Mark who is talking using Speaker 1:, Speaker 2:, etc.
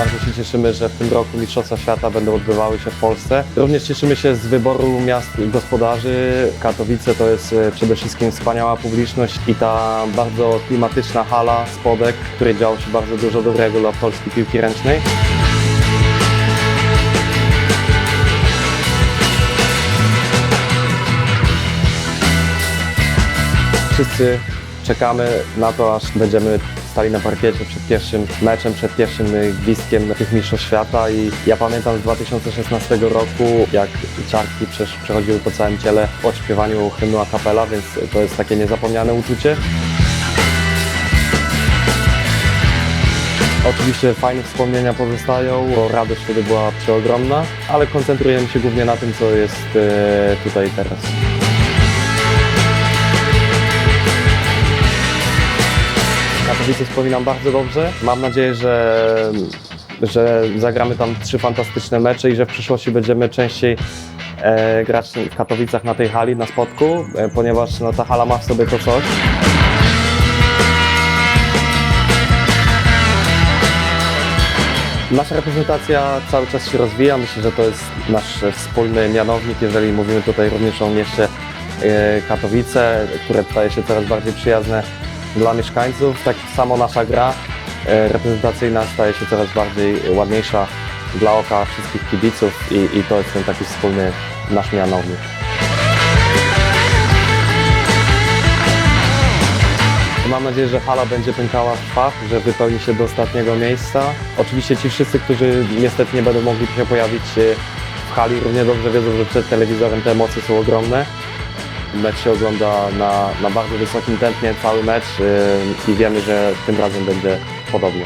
Speaker 1: Bardzo się cieszymy, że w tym roku Mistrzostwa Świata będą odbywały się w Polsce. Również cieszymy się z wyboru miast gospodarzy. Katowice to jest e, przede wszystkim wspaniała publiczność i ta bardzo klimatyczna hala Spodek, w której działo się bardzo dużo dobrego dla polskiej piłki ręcznej. Wszyscy czekamy na to, aż będziemy stali na parkiecie przed pierwszym meczem, przed pierwszym y, gwizdkiem tych mistrzostw świata i ja pamiętam z 2016 roku, jak ciarki przechodziły po całym ciele w odśpiewaniu hymnu a więc to jest takie niezapomniane uczucie. Oczywiście fajne wspomnienia pozostają, bo radość wtedy była przeogromna, ale koncentrujemy się głównie na tym, co jest e, tutaj teraz. Katowice wspominam bardzo dobrze. Mam nadzieję, że, że zagramy tam trzy fantastyczne mecze i że w przyszłości będziemy częściej e, grać w Katowicach na tej hali, na spotku, e, ponieważ no, ta hala ma w sobie to coś. Nasza reprezentacja cały czas się rozwija. Myślę, że to jest nasz wspólny mianownik, jeżeli mówimy tutaj również o mieście e, Katowice, które staje się coraz bardziej przyjazne dla mieszkańców. Tak samo nasza gra e, reprezentacyjna staje się coraz bardziej ładniejsza dla oka wszystkich kibiców i, i to jest ten taki wspólny nasz mianownik. Mam nadzieję, że hala będzie pękała w szwach, że wypełni się do ostatniego miejsca. Oczywiście ci wszyscy, którzy niestety nie będą mogli się pojawić e, w hali, równie dobrze wiedzą, że przed telewizorem te emocje są ogromne. Mecz się ogląda na, na bardzo wysokim tętnie, cały mecz e, i wiemy, że tym razem będzie podobnie.